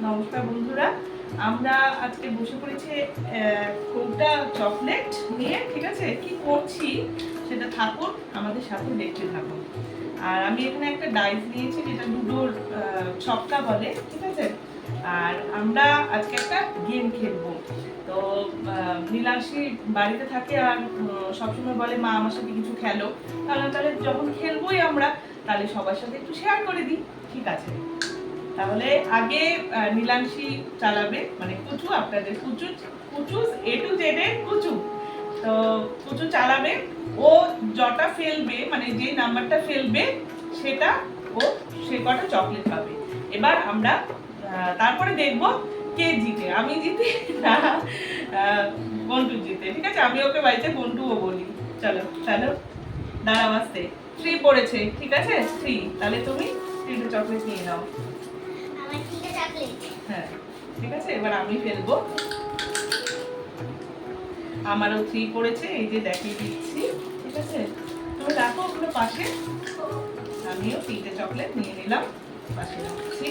নমস্কার বন্ধুরা আমরা আজকে বসে পড়েছি আহ, কৌটা চকলেট নিয়ে ঠিক আছে? কি করছি সেটা থাকুন আমাদের সাথে দেখতে থাকুন আর আমি এখানে একটা ডাইস নিয়েছি যেটা লুডোর ছক্কা বলে ঠিক আছে? আর আমরা আজকে একটা গেম খেলব। তো নীলাশি বাড়িতে থাকে আর সবসময় বলে মা আমার সাথে কিছু খেলো। তাহলে তাহলে যখন খেলবোই আমরা তাহলে সবার সাথে একটু শেয়ার করে দিই। ঠিক আছে? তাহলে আগে নীলাংশি চালাবে মানে কুচু, আপনাদের কুচু কুচু এ টু জেড এর কুচু। তো কুচু চালাবে, ও যটা ফেলবে মানে যে নাম্বারটা ফেলবে, সেটা ও সে কটা চকলেট পাবে। এবার আমরা তারপরে দেখব কে জিতে। আমি জিতে, না গন্টু জিতে। ঠিক আছে? আমি ওকে বাড়িতে গন্টুও বলি। চলো চলো দাঁড়া বাসতে থ্রি পড়েছে ঠিক আছে? থ্রি তাহলে তুমি তিনটে চকলেট নিয়ে নাও। হ্যাঁ ঠিক আছে? এবার আমি ফেলব। আমারও থ্রি পড়েছে এই যে দেখিয়ে দিচ্ছি ঠিক আছে? তুমি রাখো ওগুলো পাশে। আমিও তিনটে চকলেট নিয়ে নিলাম পাশে রাখছি।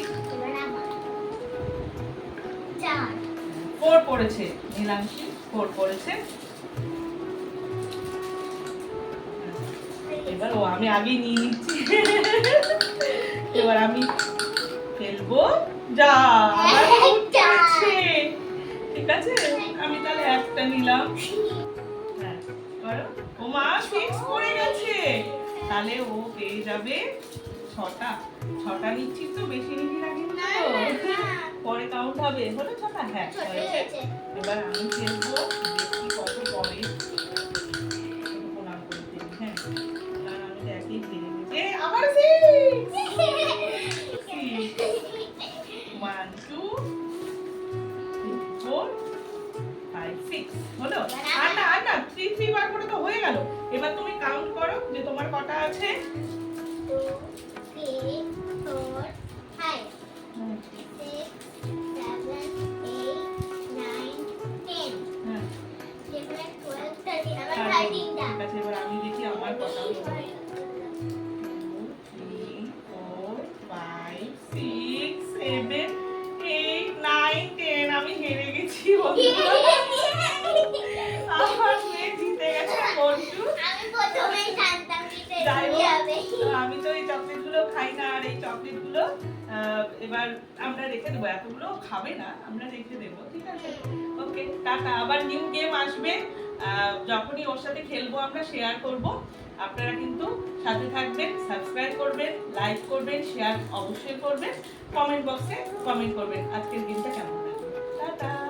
ফোর পড়েছে নীলাংশী ফোর পড়েছে। এবার ও আমি আগেই নিয়ে নিচ্ছি। এবার আমি ফেলব। যা ঠিক আছে? আমি তাহলে একটা নিলাম। হ্যাঁ, করো। ও মা সিক্স পড়ে গেছে। তাহলে ও পেয়ে যাবে ছটা। ছটা নিচ্ছি তো বেশি নিবি না কিন্তু। পরে কাউন্ট হবে। হলো ছটা? হ্যাঁ এবার আমি ফেলব। One two four five six হলো আর খাই না আর এই চকলেটগুলো এবার আমরা রেখে দেবো। এতগুলো খাবে না, আমরা রেখে দেবো, ঠিক আছে? Okay, ta-ta. আবার নিউ গেম আসবে। যখনই ওর সাথে খেলব আমরা শেয়ার করব। আপনারা কিন্তু সাথে থাকবেন সাবস্ক্রাইব করবেন লাইক করবেন শেয়ার অবশ্যই করবেন। কমেন্ট বক্সে কমেন্ট করবেন। আজকের গেমটা কেমন লাগল?